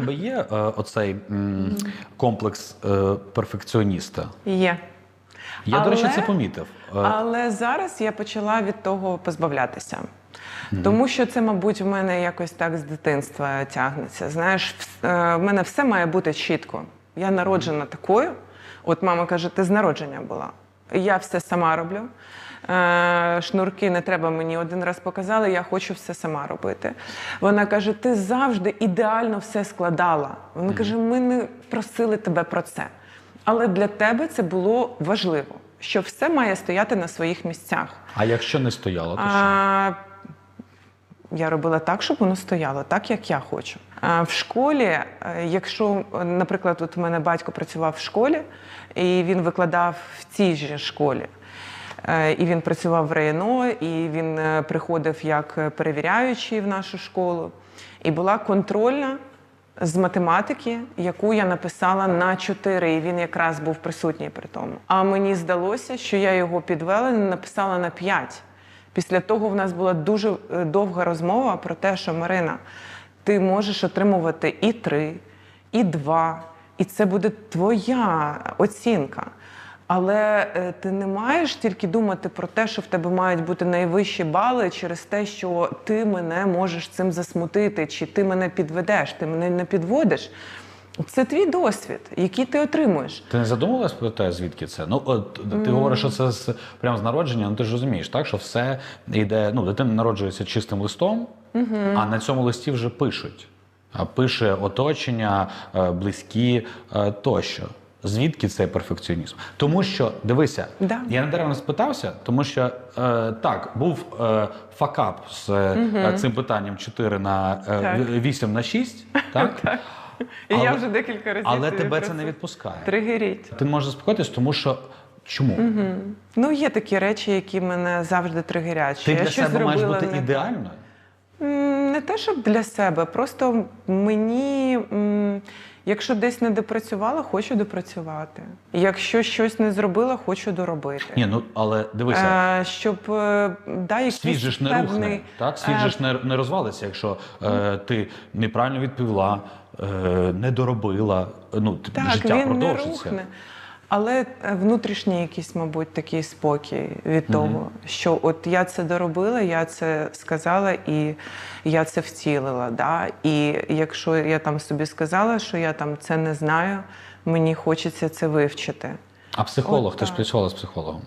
тебе є е, оцей м, комплекс е, перфекціоніста? Є. Я, до речі, Але- це помітив. Е, Але зараз я почала від того позбавлятися. Тому що це, мабуть, в мене якось так з дитинства тягнеться. Знаєш, вс- е, в мене все має бути чітко. Я народжена такою. От мама каже, ти з народження була. Я все сама роблю. Е, Шнурки не треба мені один раз показали, я хочу все сама робити. Вона каже: ти завжди ідеально все складала. Вона каже: ми не просили тебе про це. Але для тебе це було важливо, що все має стояти на своїх місцях. А якщо не стояло, то що? А, я робила так, щоб воно стояло, так як я хочу. А, в школі, е, якщо, наприклад, от у мене батько працював в школі, і він викладав в цій же школі. Е, І він працював в РайНО, і він е, приходив як е, перевіряючий в нашу школу. І була контрольна з математики, яку я написала на 4, і він якраз був присутній при тому. А мені здалося, що я його підвела і написала на 5. Після того в нас була дуже довга розмова про те, що Марина, ти можеш отримувати і 3, і 2, і це буде твоя оцінка. Але е, ти не маєш тільки думати про те, що в тебе мають бути найвищі бали через те, що ти мене можеш цим засмутити, чи ти мене підведеш, ти мене не підводиш. Це твій досвід, який ти отримуєш. Ти не задумувалась про те, звідки це? Ну, от ти говориш, що це з прямо з народження, ну ти ж розумієш, так? Що все йде. Ну, дитина народжується чистим листом, а на цьому листі вже пишуть. А пише оточення, е, близькі е, тощо. Звідки цей перфекціонізм? Тому що дивися, Да. я не даремно спитався, тому що е, так, був е, факап з е, цим питанням 4 на е, 8 на 6, так? І я вже декілька разів. Але тебе це не відпускає. Тригеріть. Ти можеш заспокоїтись, тому що чому? Ну, є такі речі, які мене завжди тригерять. Ти я для себе маєш бути не так. ідеальною. Не те, щоб для себе, просто мені, якщо десь не допрацювала, хочу допрацювати. Якщо щось не зробила, хочу доробити. Ні, ну але дивися, Е, щоб е, да, якийсь світ же ж не певний, рухне. Так, світ е, же ж не, не розвалиться, якщо е, ти неправильно відповіла, е, не доробила. Ну Так, життя він не продовжиться. рухне. Але е, внутрішній якийсь, мабуть, такий спокій від того, що от я це доробила, я це сказала і я це втілила. Да? І якщо я там собі сказала, що я там це не знаю, мені хочеться це вивчити. А психолог, От ти ж так. працювала з психологом.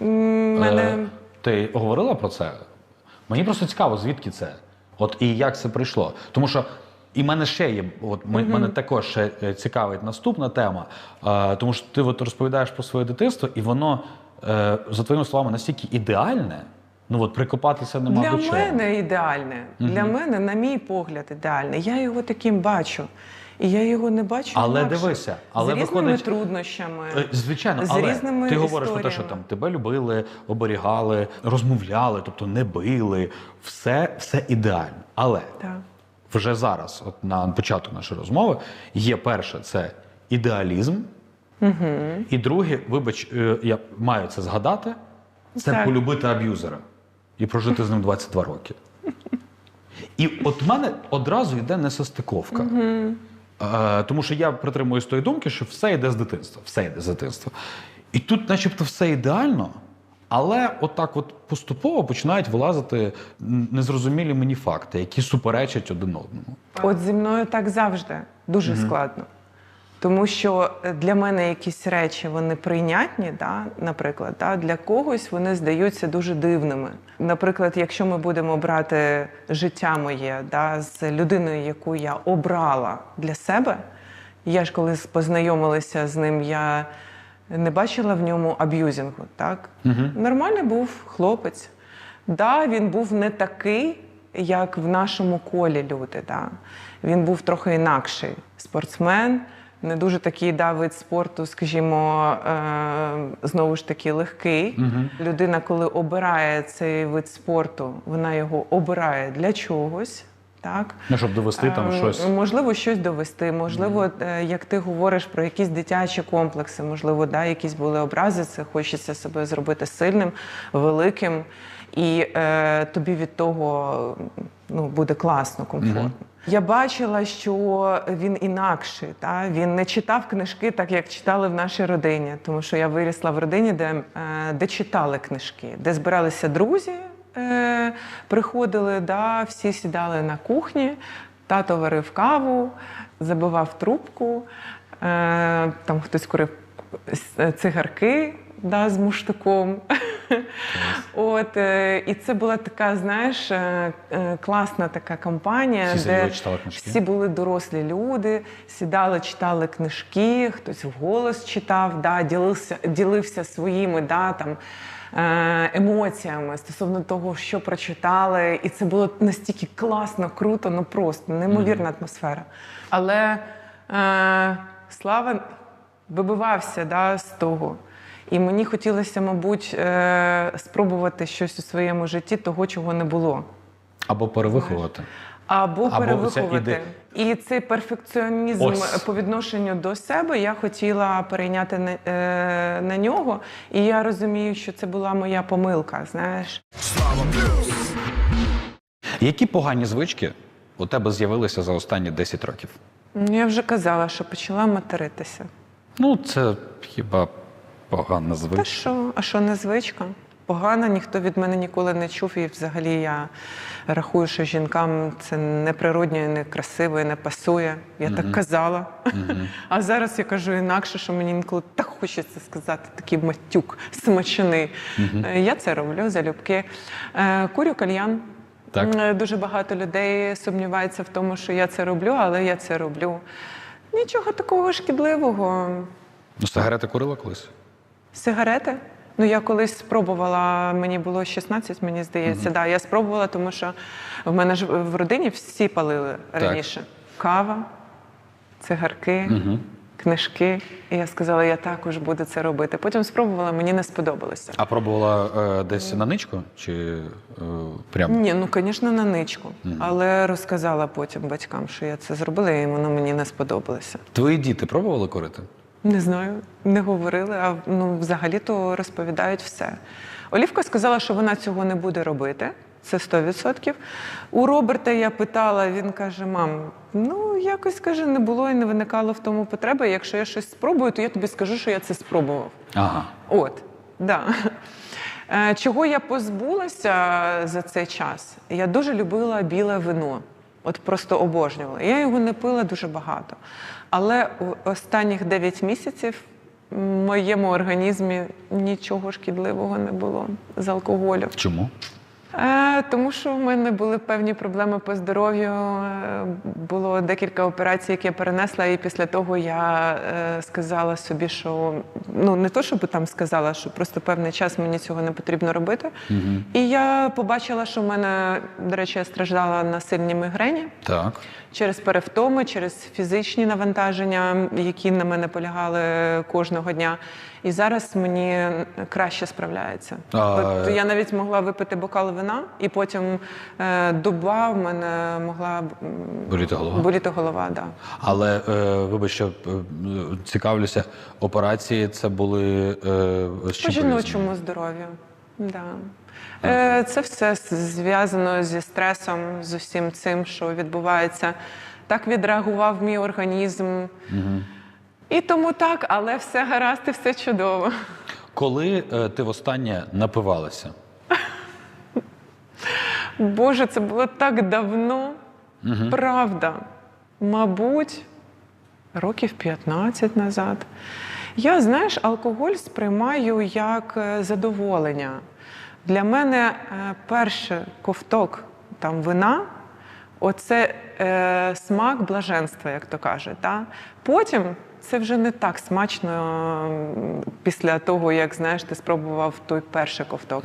Мене Е, ти говорила про це? Мені просто цікаво, звідки це? От і як це прийшло. Тому що і мене ще є, от м- мене також ще е, цікавить наступна тема. Е, тому що ти от розповідаєш про своє дитинство, і воно, е, за твоїми словами, настільки ідеальне. Ну от прикопатися нема для до чого. мене ідеальне. Для мене, на мій погляд, ідеальне. Я його таким бачу. І я його не бачу. Але інакше. дивися, але з різними виходить- труднощами. Е, Звичайно, з але різними ти говориш про те, що там тебе любили, оберігали, розмовляли, тобто не били. Все, все ідеально. Але Так. Вже зараз, от на початку нашої розмови, є перше це ідеалізм. І друге, вибач, е, я маю це згадати, це Так. полюбити аб'юзера і прожити з ним 22 роки. І от в мене одразу йде несостиковка. Е, тому що я притримуюсь тої думки, що все йде з дитинства. Все йде з дитинства. І тут, начебто, все ідеально, але отак от поступово починають вилазити незрозумілі мені факти, які суперечать один одному. От зі мною так завжди дуже складно. Тому що е, для мене якісь речі вони прийнятні, да, наприклад, да, для когось вони здаються дуже дивними. Наприклад, якщо ми будемо брати життя моє да, з людиною, яку я обрала для себе, я ж коли познайомилася з ним, я не бачила в ньому аб'юзінгу. Так? Нормальний був хлопець. Да, він був не такий, як в нашому колі люди. Да. Він був трохи інакший спортсмен, не дуже такий да, вид спорту, скажімо, е, знову ж таки легкий. Людина, коли обирає цей вид спорту, вона його обирає для чогось. Так? Ну, щоб довести там Ем, щось. Можливо, щось довести. Можливо, е, як ти говориш про якісь дитячі комплекси, можливо, да, якісь були образи, це хочеться себе зробити сильним, великим, і е, тобі від того ну, буде класно, комфортно. Я бачила, що він інакший. Та? Він не читав книжки так, як читали в нашій родині, тому що я вирісла в родині, де, е, де читали книжки, де збиралися друзі, е, приходили, да, всі сідали на кухні, тато варив каву, забивав трубку, е, там хтось курив цигарки да, з муштуком. От, е, і це була така, знаєш, класна така компанія, Всі де всі були дорослі люди, сідали, читали книжки, хтось вголос читав, да, ділився, ділився своїми да, там, емоціями стосовно того, що прочитали. І це було настільки класно, круто, ну просто неймовірна атмосфера. Але е, Слава вибивався да, з того. І мені хотілося, мабуть, е, спробувати щось у своєму житті, того, чого не було. Або перевиховувати. Або, Або перевиховувати. це І цей перфекціонізм Ось. по відношенню до себе я хотіла перейняти на, е, на нього. І я розумію, що це була моя помилка. Знаєш, Які погані звички у тебе з'явилися за останні 10 років? Ну, я вже казала, що почала материтися. Ну, це хіба погана Та звичка. що, а що не звичка? Погана, ніхто від мене ніколи не чув, і взагалі я рахую, що жінкам це неприродньо, і некрасиво, і не пасує. Я так казала. А зараз я кажу інакше, що мені інколи так хочеться сказати, такий матюк смачений. Е, Я це роблю залюбки. Е, Курю кальян. Так. Дуже багато людей сумнівається в тому, що я це роблю, але я це роблю. Нічого такого шкідливого. Ну, сигарети курила колись? Сигарети? Ну, я колись спробувала, мені було 16, мені здається. Да, я спробувала, тому що в мене ж в родині всі палили раніше. Кава, цигарки, книжки. І я сказала, я також буду це робити. Потім спробувала, мені не сподобалося. А пробувала е, десь на ничку? Чи е, прямо? Ні, ну звісно, на ничку. Але розказала потім батькам, що я це зробила, і воно мені не сподобалося. Твої діти пробували курити? Не знаю, не говорили, а ну, взагалі-то розповідають все. Олівка сказала, що вона цього не буде робити. Це 100%. У Роберта я питала, він каже: мам, ну якось каже, не було і не виникало в тому потреби. Якщо я щось спробую, то я тобі скажу, що я це спробував. Ага. От, да. Е, Чого я позбулася за цей час? Я дуже любила біле вино. От просто обожнювала. Я його не пила дуже багато. Але останніх 9 місяців в моєму організмі нічого шкідливого не було з алкоголю. Чому? Е, тому що в мене були певні проблеми по здоров'ю. Е, Було декілька операцій, які я перенесла, і після того я е, сказала собі, що ну не то, щоб там сказала, що просто певний час мені цього не потрібно робити. І я побачила, що в мене, до речі, я страждала на сильній мігрені Так. через перевтоми, через фізичні навантаження, які на мене полягали кожного дня. І зараз мені краще справляється. А, От я навіть могла випити бокал вина, і потім е, доба в мене могла м, Боліти голова. боліти голова. Да. Але е, вибач, що е, цікавлюся, операції це були е, з По чим пов'язані? жіночому здоров'ю. Да. Е, Це все з- зв'язано зі стресом, з усім цим, що відбувається. Так відреагував мій організм. І тому так, але все гаразд і все чудово. Коли е, ти востаннє напивалася? Боже, це було так давно. Правда. Мабуть, років 15 назад. Я, знаєш, алкоголь сприймаю як е, задоволення. Для мене е, перший ковток там вина оце е, смак блаженства, як то кажуть. Та? Потім це вже не так смачно після того, як знаєш, ти спробував той перший ковток.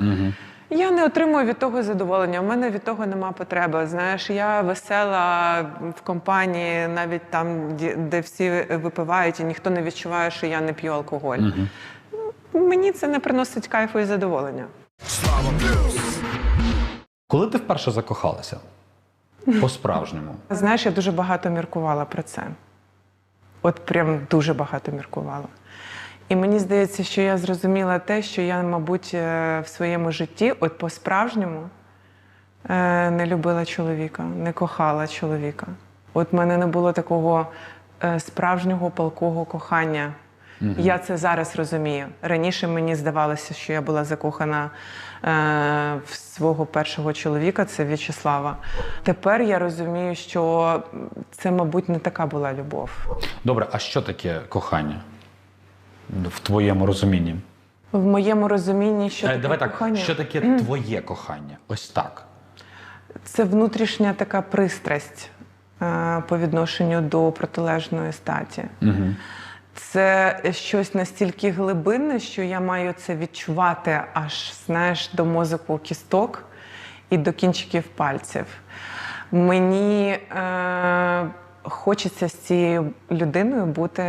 Я не отримую від того задоволення. У мене від того нема потреби. Знаєш, я весела в компанії, навіть там, де всі випивають, і ніхто не відчуває, що я не п'ю алкоголь. Ну, Мені це не приносить кайфу і задоволення. Коли ти вперше закохалася? По-справжньому. Знаєш, я дуже багато міркувала про це. От прям дуже багато міркувала. І мені здається, що я зрозуміла те, що я, мабуть, е, в своєму житті, от по-справжньому, е, не любила чоловіка, не кохала чоловіка. От в мене не було такого е, справжнього палкого кохання. Я це зараз розумію. Раніше мені здавалося, що я була закохана е, в свого першого чоловіка, це В'ячеслава. Тепер я розумію, що це, мабуть, не така була любов. Добре, а що таке кохання? В твоєму розумінні? В моєму розумінні, що Е, таке Давай так, кохання що таке твоє кохання? Ось так. це внутрішня така пристрасть е, по відношенню до протилежної статі. Угу. Це щось настільки глибинне, що я маю це відчувати аж знаєш до мозку кісток і до кінчиків пальців. Мені е, хочеться з цією людиною бути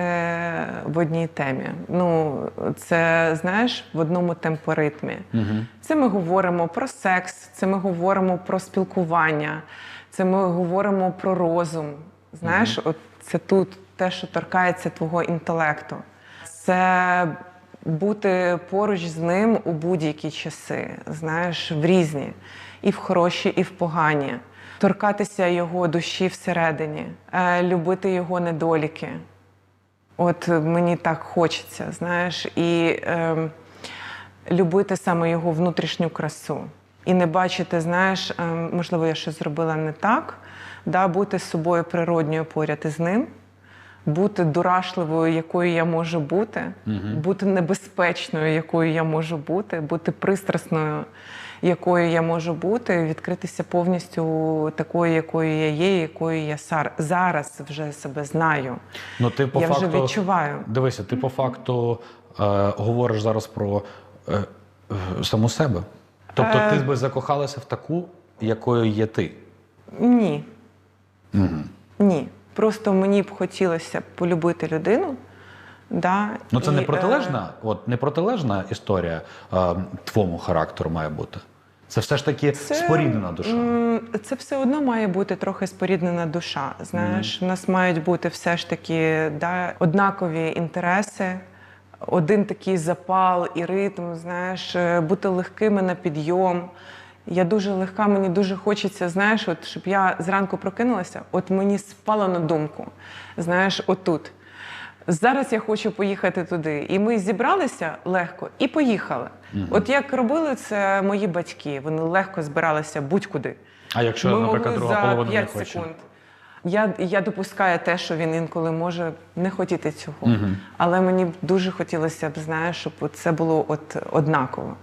в одній темі. Ну, це знаєш, в одному темпоритмі. Угу. Це ми говоримо про секс, це ми говоримо про спілкування, це ми говоримо про розум. Знаєш, от це тут те, що торкається твого інтелекту. Це бути поруч з ним у будь-які часи, знаєш, в різні, і в хороші, і в погані. Торкатися його душі всередині, е, любити його недоліки. От мені так хочеться, знаєш, і е, любити саме його внутрішню красу. І не бачити, знаєш, е, можливо, я щось зробила не так, да, бути з собою природньою поряд із ним, бути дурашливою, якою я можу бути, бути небезпечною, якою я можу бути, бути пристрасною, якою я можу бути, відкритися повністю такою, якою я є, якою я сар- зараз вже себе знаю. Ну, ти по я факту, вже відчуваю. Дивися, ти по факту е, говориш зараз про е, е, саму себе. Тобто Е. ти би закохалася в таку, якою є ти. Ні. Угу. Ні. Просто мені б хотілося полюбити людину. Да, Ну це і, не е, протилежна, от не протилежна історія е, твому характеру має бути. Це все ж таки Це, споріднена душа. Це все одно має бути трохи споріднена душа. Знаєш, у нас мають бути все ж таки да, однакові інтереси, один такий запал і ритм, знаєш, е, бути легкими на підйом. Я дуже легка, мені дуже хочеться, знаєш, от, щоб я зранку прокинулася, от мені спало на думку, знаєш, отут. Зараз я хочу поїхати туди. І ми зібралися легко і поїхали. От як робили це мої батьки, вони легко збиралися будь-куди. А якщо, Ми наприклад, друга за половина не 5 хоче? секунд. Я, я допускаю те, що він інколи може не хотіти цього. Але мені дуже хотілося б, знаєш, щоб це було от однаково.